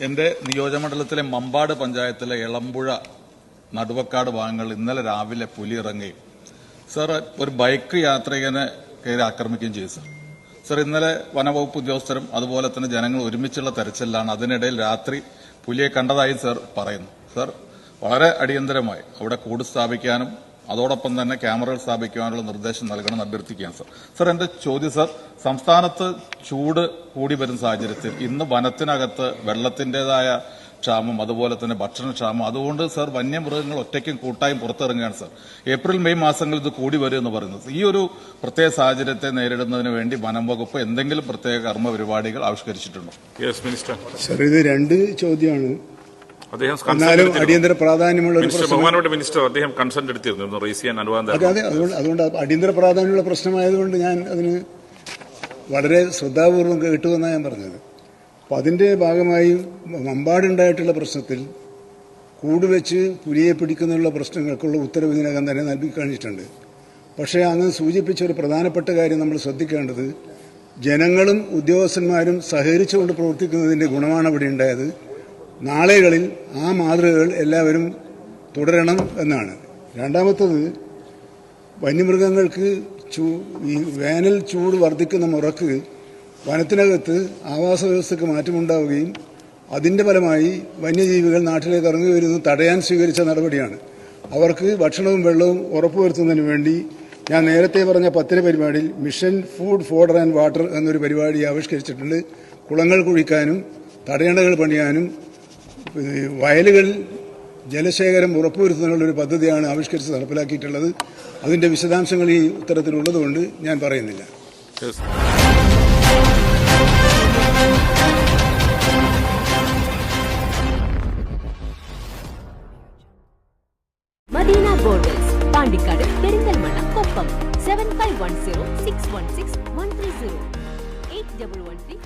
എന്റെ നിയോജകമണ്ഡലത്തിലെ മമ്പാട് പഞ്ചായത്തിലെ എളമ്പുഴ നടുവക്കാട് ഭാഗങ്ങൾ ഇന്നലെ രാവിലെ പുലി ഇറങ്ങുകയും സർ ഒരു ബൈക്ക് യാത്രികനെ കയറി ആക്രമിക്കുകയും ചെയ്തു സർ. സർ ഇന്നലെ വനവകുപ്പ് ഉദ്യോഗസ്ഥരും അതുപോലെ തന്നെ ജനങ്ങൾ ഒരുമിച്ചുള്ള തെരച്ചിലാണ്. അതിനിടയിൽ രാത്രി പുലിയെ കണ്ടതായി സർ പറയുന്നു. സർ വളരെ അടിയന്തരമായി അവിടെ കൂട് സ്ഥാപിക്കാനും അതോടൊപ്പം തന്നെ ക്യാമറകൾ സ്ഥാപിക്കുവാനുള്ള നിർദ്ദേശം നൽകണം അഭ്യർത്ഥിക്കുകയാണ് സർ. സർ എന്റെ ചോദ്യം സർ സംസ്ഥാനത്ത് ചൂട് കൂടി വരുന്ന സാഹചര്യത്തിൽ ഇന്ന് വനത്തിനകത്ത് വെള്ളത്തിന്റേതായ ക്ഷാമം അതുപോലെ തന്നെ ഭക്ഷണക്ഷാമം അതുകൊണ്ട് സർ വന്യമൃഗങ്ങൾ ഒറ്റയ്ക്കും കൂട്ടായും പുറത്തിറങ്ങുകയാണ് സർ. ഏപ്രിൽ മെയ് മാസങ്ങളിൽ ഇത് കൂടി വരും എന്ന് പറയുന്നത്. ഈ ഒരു പ്രത്യേക സാഹചര്യത്തെ നേരിടുന്നതിന് വേണ്ടി വനം വകുപ്പ് എന്തെങ്കിലും പ്രത്യേക കർമ്മ പരിപാടികൾ ആവിഷ്കരിച്ചിട്ടുണ്ടോ? യെസ് മിനിസ്റ്റർ സർ ഇത് രണ്ട് ചോദ്യമാണ്. അദ്ദേഹം എന്നാലും കൺസെന്റ് അടിയന്തര പ്രാധാന്യമുള്ള ഒരു ബഹുമാനപ്പെട്ട മിനിസ്റ്റർ അദ്ദേഹം കൺസെന്റ് എടുത്തിരുന്നു. റേസ് ചെയ്യാൻ അനുവാദം അതെ അതെ അതുകൊണ്ട് അതുകൊണ്ട് അടിയന്തര പ്രാധാന്യമുള്ള പ്രശ്നമായതുകൊണ്ട് ഞാൻ അതിന് വളരെ ശ്രദ്ധാപൂർവം കേട്ടുവെന്നാണ് ഞാൻ പറഞ്ഞത്. അപ്പൊ അതിന്റെ ഭാഗമായി മമ്പാടുണ്ടായിട്ടുള്ള പ്രശ്നത്തിൽ കൂടുവെച്ച് പുലിയെ പിടിക്കുന്നുള്ള പ്രശ്നങ്ങൾക്കുള്ള ഉത്തരവ് ഇതിനകം തന്നെ നൽകി കഴിഞ്ഞിട്ടുണ്ട്. പക്ഷേ അങ്ങ് സൂചിപ്പിച്ച ഒരു പ്രധാനപ്പെട്ട കാര്യം നമ്മൾ ശ്രദ്ധിക്കേണ്ടത് ജനങ്ങളും ഉദ്യോഗസ്ഥന്മാരും സഹകരിച്ചുകൊണ്ട് പ്രവർത്തിക്കുന്നതിന്റെ ഗുണമാണ് അവിടെ ഉണ്ടായത്. നാളെകളിൽ ആ മാതൃകകൾ എല്ലാവരും തുടരണം എന്നാണ്. രണ്ടാമത്തത് വന്യമൃഗങ്ങൾക്ക് ചൂ ഈ വേനൽ ചൂട് വർദ്ധിക്കുന്ന മുറക്ക് വനത്തിനകത്ത് ആവാസ വ്യവസ്ഥയ്ക്ക് മാറ്റമുണ്ടാവുകയും അതിന്റെ ഫലമായി വന്യജീവികൾ നാട്ടിലേക്ക് ഇറങ്ങി വരുന്നത് തടയാൻ സ്വീകരിച്ച നടപടിയാണ്. അവർക്ക് ഭക്ഷണവും വെള്ളവും ഉറപ്പുവരുത്തുന്നതിന് വേണ്ടി ഞാൻ നേരത്തെ പറഞ്ഞ പത്തിന പരിപാടിയിൽ mission food fodder and water എന്നൊരു പരിപാടി ആവിഷ്കരിച്ചിട്ടുണ്ട്. കുളങ്ങൾ കുഴിക്കാനും തടയണകൾ പണിയാനും വയലുകളിൽ ജലശേഖരം ഉറപ്പുവരുത്തുന്നതിനുള്ള ഒരു പദ്ധതിയാണ് ആവിഷ്കരിച്ച് നടപ്പിലാക്കിയിട്ടുള്ളത്. അതിന്റെ വിശദാംശങ്ങൾ ഈ ഉത്തരത്തിലുള്ളതുകൊണ്ട് ഞാൻ പറയുന്നില്ല. Madina borders Pandikkad Perinthalmanna Koppam seven five one zero six one six one three zero eight double one three